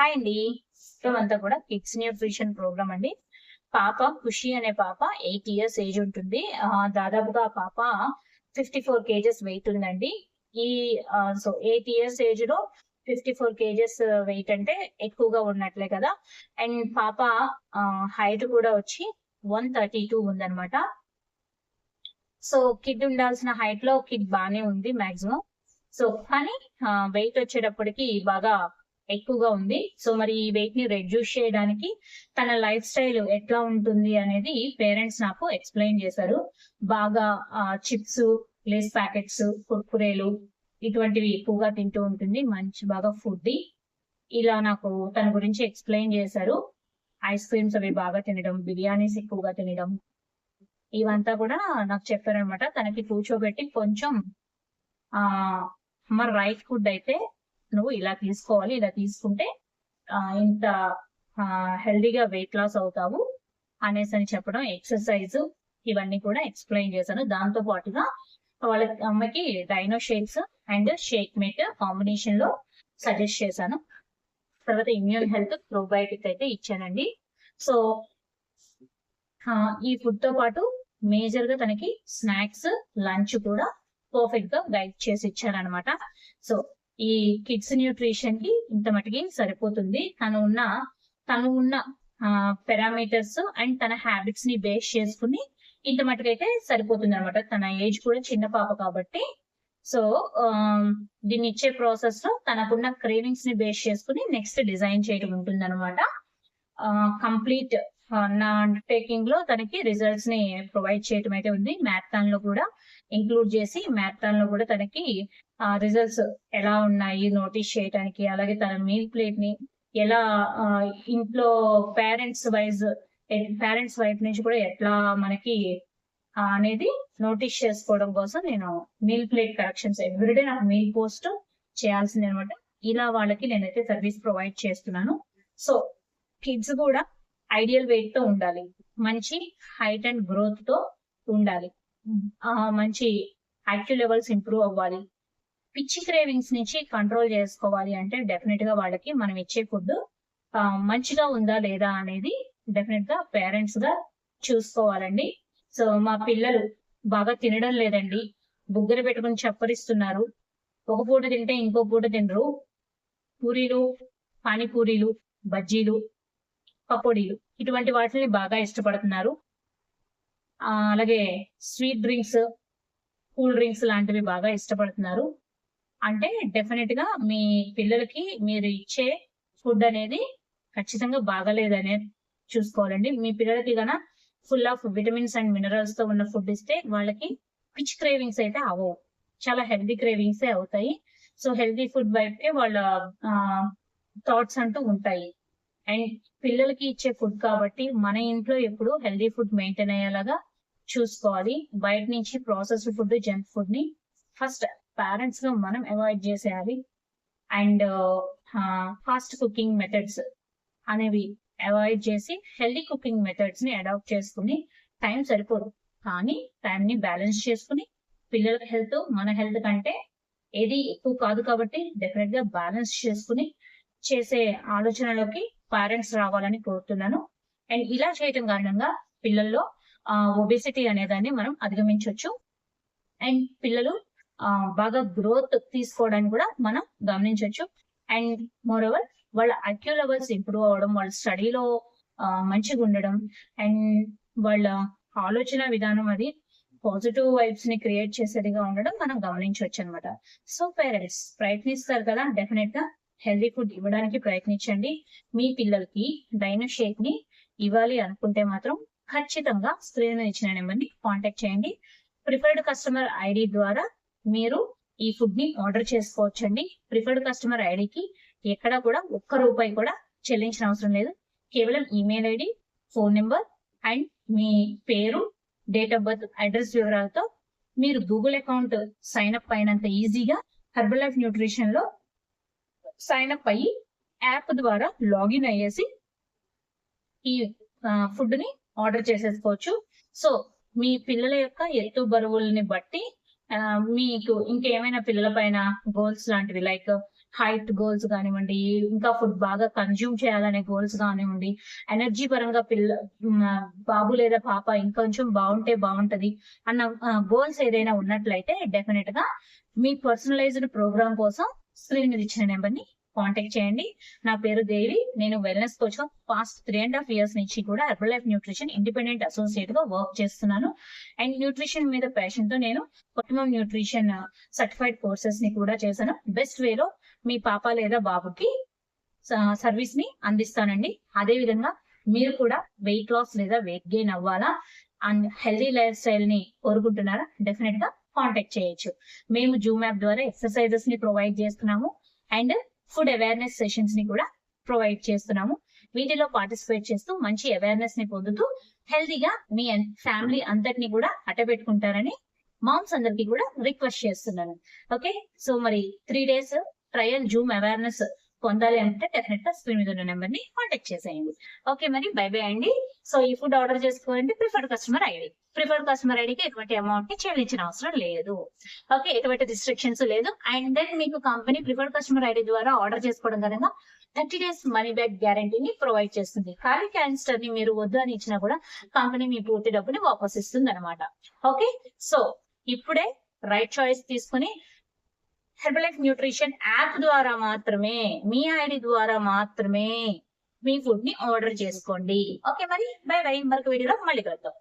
Hi అండి అంతా కూడా కిడ్స్ న్యూట్రిషన్ ప్రోగ్రామ్ అండి. పాప ఖుషి అనే పాప ఎయిట్ ఇయర్స్ ఏజ్ ఉంటుంది. దాదాపుగా ఆ పాప ఫిఫ్టీ ఫోర్ కేజెస్ వెయిట్ ఉందండి. ఈ సో ఎయిట్ ఇయర్స్ ఏజ్లో ఫిఫ్టీ ఫోర్ కేజెస్ వెయిట్ అంటే ఎక్కువగా ఉన్నట్లే కదా. అండ్ పాప హైట్ కూడా వచ్చి వన్ థర్టీ టూ ఉందన్నమాట. సో కిడ్ ఉండాల్సిన హైట్లో కిడ్ బానే ఉంది మాక్సిమం సో కానీ వెయిట్ వచ్చేటప్పటికి బాగా ఎక్కువగా ఉంది. సో మరి ఈ వెయిట్ని రెడ్యూస్ చేయడానికి తన లైఫ్ స్టైల్ ఎట్లా ఉంటుంది అనేది పేరెంట్స్ నాకు ఎక్స్ప్లెయిన్ చేశారు. బాగా చిప్స్ లేస్ ప్యాకెట్స్ కుర్కురేలు ఇటువంటివి ఎక్కువగా తింటూ ఉంటుంది. మంచి బాగా ఫుడ్ ఇలా నాకు తన గురించి ఎక్స్ప్లెయిన్ చేశారు. ఐస్ క్రీమ్స్ అవి బాగా తినడం బిర్యానీస్ ఎక్కువగా తినడం. ఇవంతా కూడా నాకు చెప్పారనమాట తనకి కూర్చోబెట్టి కొంచెం ఆ మరి రైట్ ఫుడ్ అయితే నువ్వు ఇలా తీసుకోవాలి ఇలా తీసుకుంటే ఇంత హెల్దీగా వెయిట్ లాస్ అవుతావు అనేసి అని చెప్పడం ఎక్సర్సైజ్ ఇవన్నీ కూడా ఎక్స్ప్లెయిన్ చేశాను. దాంతో పాటుగా వాళ్ళ అమ్మకి Dino shakes and shake mate కాంబినేషన్లో సజెస్ట్ చేశాను. తర్వాత ఇమ్యూన్ హెల్త్ ప్రోబయోటిక్ అయితే ఇచ్చానండి. సో ఈ ఫుడ్తో పాటు మేజర్గా తనకి స్నాక్స్ లంచ్ కూడా పర్ఫెక్ట్గా గైడ్ చేసి ఇచ్చారనమాట సో ఈ కిడ్స్ న్యూట్రిషన్కి ఇంత మటుకి సరిపోతుంది. తను ఉన్న తను ఉన్న పారామీటర్స్ అండ్ తన హ్యాబిట్స్ని బేస్ చేసుకుని ఇంత మటుకైతే సరిపోతుంది అనమాట తన ఏజ్ కూడా చిన్న పాప కాబట్టి. సో um, దీన్ని ఇచ్చే ప్రాసెస్లో తనకున్న క్రేవింగ్స్ని బేస్ చేసుకుని నెక్స్ట్ డిజైన్ చేయడం ఉంటుంది అనమాట కంప్లీట్ నా అండర్టేకింగ్లో తనకి రిజల్ట్స్ని ప్రొవైడ్ చేయటం అయితే ఉంది. మ్యాథాన్లో కూడా ఇంక్లూడ్ చేసి మ్యాథాన్లో కూడా తనకి రిజల్ట్స్ ఎలా ఉన్నాయి నోటీస్ చేయడానికి అలాగే తన మీల్ ప్లేట్ని ఎలా ఇంట్లో పేరెంట్స్ వైజ్ పేరెంట్స్ వైపు నుంచి కూడా ఎట్లా మనకి అనేది నోటీస్ చేసుకోవడం కోసం నేను మీల్ ప్లేట్ కరెక్షన్స్ ఎవ్రీడే నాకు మీల్ పోస్ట్ చేయాల్సింది అనమాట ఇలా వాళ్ళకి నేనైతే సర్వీస్ ప్రొవైడ్ చేస్తున్నాను. సో కిడ్స్ కూడా ఐడియల్ వెయిట్తో ఉండాలి. మంచి హైట్ అండ్ గ్రోత్తో ఉండాలి మంచి యాక్టివ్ లెవెల్స్ ఇంప్రూవ్ అవ్వాలి. పిచ్చి క్రేవింగ్స్ నుంచి కంట్రోల్ చేసుకోవాలి అంటే డెఫినెట్గా వాళ్ళకి మనం ఇచ్చే ఫుడ్ మంచిగా ఉందా లేదా అనేది డెఫినెట్గా పేరెంట్స్గా చూసుకోవాలండి. సో మా పిల్లలు బాగా తినడం లేదండి. బుగ్గర పెట్టుకుని చప్పరిస్తున్నారు. ఒక పూట తింటే ఇంకో పూట తినరు. పూరీలు పానీపూరీలు బజ్జీలు పకోడీలు. ఇటువంటి వాటిని బాగా ఇష్టపడుతున్నారు. అలాగే స్వీట్ డ్రింక్స్ కూల్ డ్రింక్స్ లాంటివి బాగా ఇష్టపడుతున్నారు. అంటే డెఫినెట్గా మీ పిల్లలకి మీరు ఇచ్చే ఫుడ్ అనేది ఖచ్చితంగా బాగలేదనే చూసుకోవాలండి. మీ పిల్లలకి గన ఫుల్ ఆఫ్ విటమిన్స్ అండ్ మినరల్స్తో ఉన్న ఫుడ్ ఇస్తే వాళ్ళకి పిచ్ క్రేవింగ్స్ అయితే అవ్వవు. చాలా హెల్దీ క్రేవింగ్సే అవుతాయి. సో హెల్దీ ఫుడ్ వైపుకే వాళ్ళ థాట్స్ అంటూ ఉంటాయి. అండ్ పిల్లలకి ఇచ్చే ఫుడ్ కాబట్టి మన ఇంట్లో ఎప్పుడు హెల్దీ ఫుడ్ మెయింటైన్ అయ్యేలాగా చూసుకోవాలి. బయట నుంచి ప్రాసెస్డ్ ఫుడ్ జంక్ ఫుడ్ని ఫస్ట్ పేరెంట్స్గా మనం అవాయిడ్ చేసేయాలి. అండ్ ఫాస్ట్ కుకింగ్ మెథడ్స్ అనేవి అవాయిడ్ చేసి హెల్దీ కుకింగ్ మెథడ్స్ని అడాప్ట్ చేసుకుని టైం సరిపోదు. కానీ టైం ని బ్యాలెన్స్ చేసుకుని పిల్లల హెల్త్ మన హెల్త్ కంటే ఏది ఎక్కువ కాదు కాబట్టి డెఫినెట్గా బ్యాలెన్స్ చేసుకుని చేసే ఆలోచనలోకి పేరెంట్స్ రావాలని కోరుతున్నాను. అండ్ ఇలా చేయటం కారణంగా పిల్లల్లో ఒబేసిటీ అనేదాన్ని మనం అధిగమించవచ్చు అండ్ పిల్లలు బాగా గ్రోత్ తీసుకోవడానికి కూడా మనం గమనించవచ్చు అండ్ మోర్ ఓవర్ వాళ్ళ ఐక్యూ లెవెల్స్ ఇంప్రూవ్ అవ్వడం వాళ్ళ స్టడీలో మంచిగా ఉండడం. అండ్ వాళ్ళ ఆలోచన విధానం అది పాజిటివ్ వైబ్స్ని క్రియేట్ చేసేదిగా ఉండడం మనం గమనించవచ్చు అనమాట సో పేరెంట్స్ ప్రయత్నిస్తారు కదా డెఫినెట్గా. హెల్దీ ఫుడ్ ఇవ్వడానికి ప్రయత్నించండి. మీ పిల్లలకి డైనో షేక్ని ఇవ్వాలి అనుకుంటే మాత్రం ఖచ్చితంగా స్క్రీన్ ఇచ్చిన నెంబర్ని కాంటాక్ట్ చేయండి. ప్రిఫర్డ్ కస్టమర్ ఐడి ద్వారా మీరు ఈ ఫుడ్ని ఆర్డర్ చేసుకోవచ్చండి. ప్రిఫర్డ్ కస్టమర్ ఐడికి ఎక్కడ కూడా ఒక్క రూపాయి కూడా చెల్లించిన అవసరం లేదు. కేవలం email ID phone number and మీ పేరు డేట్ ఆఫ్ బర్త్ అడ్రస్ వివరాలతో మీరు గూగుల్ అకౌంట్ సైన్ అప్ అయినంత ఈజీగా హెర్బల్ లైఫ్ న్యూట్రిషన్లో సైన్ అప్ అయ్యి యాప్ ద్వారా లాగిన్ అయ్యేసి ఈ ఫుడ్ని ఆర్డర్ చేసేసుకోవచ్చు. సో మీ పిల్లల యొక్క ఎత్తు బరువుల్ని బట్టి మీకు ఇంకేమైనా పిల్లల పైన గోల్స్ లాంటివి లైక్ హైట్ గోల్స్ కానివ్వండి ఇంకా ఫుడ్ బాగా కన్జ్యూమ్ చేయాలనే గోల్స్ కానివ్వండి ఎనర్జీ పరంగా పిల్ల బాబు లేదా పాప ఇంకొంచెం బాగుంటే బాగుంటది అన్న గోల్స్ ఏదైనా ఉన్నట్లయితే డెఫినెట్గా మీ పర్సనలైజ్డ్ ప్రోగ్రామ్ కోసం స్క్రీన్ మీద ఇచ్చిన నెంబర్ని కాంటాక్ట్ చేయండి. నా పేరు దేవి. నేను వెల్నెస్ కోచ్గా past three and half years నుంచి కూడా హెర్బల్ లైఫ్ న్యూట్రిషన్ ఇండిపెండెంట్ అసోసియేట్గా వర్క్ చేస్తున్నాను. అండ్ న్యూట్రిషన్ మీద ప్యాషన్తో నేను కుటుంబం న్యూట్రిషన్ సర్టిఫైడ్ కోర్సెస్ని కూడా చేశాను. బెస్ట్ వేలో మీ పాప లేదా బాబుకి సర్వీస్ని అందిస్తానండి. అదే విధంగా మీరు కూడా వెయిట్ లాస్ లేదా వెయిట్ గెయిన్ అవ్వాలా? అండ్ హెల్దీ లైఫ్ స్టైల్ని కోరుకుంటున్నారా? డెఫినెట్గా కాంటాక్ట్ చేయొచ్చు. మేము జూమ్ యాప్ ద్వారా ఎక్సర్సైజెస్ని ప్రొవైడ్ చేస్తున్నాము అండ్ ఫుడ్ అవేర్నెస్ సెషన్స్ని కూడా ప్రొవైడ్ చేస్తున్నాము. వీటిలో పార్టిసిపేట్ చేస్తూ మంచి అవేర్నెస్ని పొందుతూ హెల్దీగా మీ ఫ్యామిలీ అందరినీ కూడా అట్టబెట్టుకుంటారని మామ్స్ అందరికి కూడా రిక్వెస్ట్ చేస్తున్నాను. ఓకే సో మరి three days trial Zoom awareness పొందాలి అంటే డెఫినెట్గా స్క్రీన్ మీద ఉన్న నెంబర్ని కాంటాక్ట్ చేసేయండి. ఓకే మరి బై బై అండి. సో ఈ ఫుడ్ ఆర్డర్ చేసుకోవాలంటే preferred customer ID preferred customer ఐడికి ఎటువంటి అమౌంట్ని చెల్లించిన అవసరం లేదు. ఓకే ఎటువంటి రిస్ట్రిక్షన్స్ లేదు. అండ్ దెన్ మీకు కంపెనీ ప్రిఫర్డ్ కస్టమర్ ఐడి ద్వారా ఆర్డర్ చేసుకోవడం కనుక థర్టీ డేస్ మనీ బ్యాక్ గ్యారంటీని ప్రొవైడ్ చేస్తుంది. ఖాళీ క్యాన్స్టర్ని మీరు వద్దు అని ఇచ్చినా కూడా కంపెనీ మీ పూర్తి డబ్బుని వాపస్ ఇస్తుంది అనమాట ఓకే సో ఇప్పుడే రైట్ చాయిస్ తీసుకుని హెర్బల్ లైఫ్ న్యూట్రిషన్ యాప్ ద్వారా మాత్రమే మీ ఐడి ద్వారా మాత్రమే మీ ఫుడ్ని ఆర్డర్ చేసుకోండి. ఓకే మరి? Bye bye. మరొక వీడియోలో మళ్ళీ కలుద్దాం.